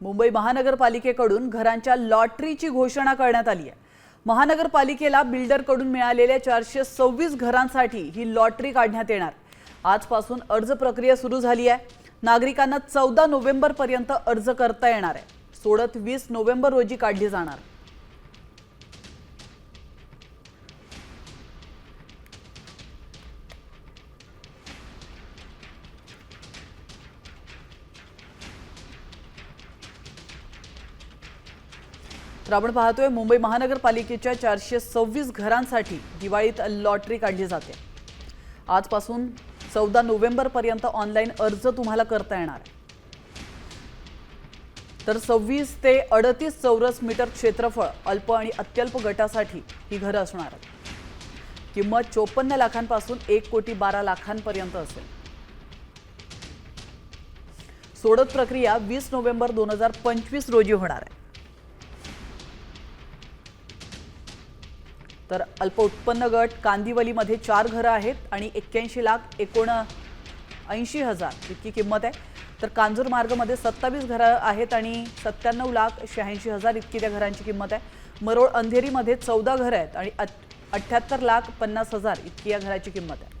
मुंबई महानगरपालिकेकडून घरांच्या लॉटरीची घोषणा करण्यात आली आहे. महानगरपालिकेला बिल्डरकडून मिळालेल्या चारशे सव्वीस घरांसाठी ही लॉटरी काढण्यात येणार. आजपासून अर्ज प्रक्रिया सुरू झाली आहे. नागरिकांना चौदा नोव्हेंबरपर्यंत अर्ज करता येणार आहे. सोडत वीस नोव्हेंबर रोजी काढली जाणार. तर आपण पाहतोय मुंबई महानगरपालिकेच्या चारशे सव्वीस घरांसाठी दिवाळीत लॉटरी काढली जाते. आजपासून चौदा नोव्हेंबरपर्यंत ऑनलाईन अर्ज तुम्हाला करता येणार आहे. तर सव्वीस ते अडतीस चौरस मीटर क्षेत्रफळ अल्प आणि अत्यल्प गटासाठी ही घरं असणार किंमत चोपन्न लाखांपासून एक कोटी बारा लाखांपर्यंत असेल. सोडत प्रक्रिया वीस नोव्हेंबर दोन हजार पंचवीस रोजी होणार आहे. तर अल्प उत्पन्न गट कांदिवलीमध्ये चार घरं आहेत आणि एक्क्याऐंशी लाख एकोण ऐंशी हजार इतकी किंमत आहे. तर कांजूर मार्गमध्ये सत्तावीस घरं आहेत आणि सत्त्याण्णव लाख शहाऐंशी हजार इतकी त्या घरांची किंमत आहे. मरोळ अंधेरीमध्ये चौदा घरं आहेत आणि अठ्ठ्याहत्तर लाख पन्नास हजार इतकी या घराची किंमत आहे.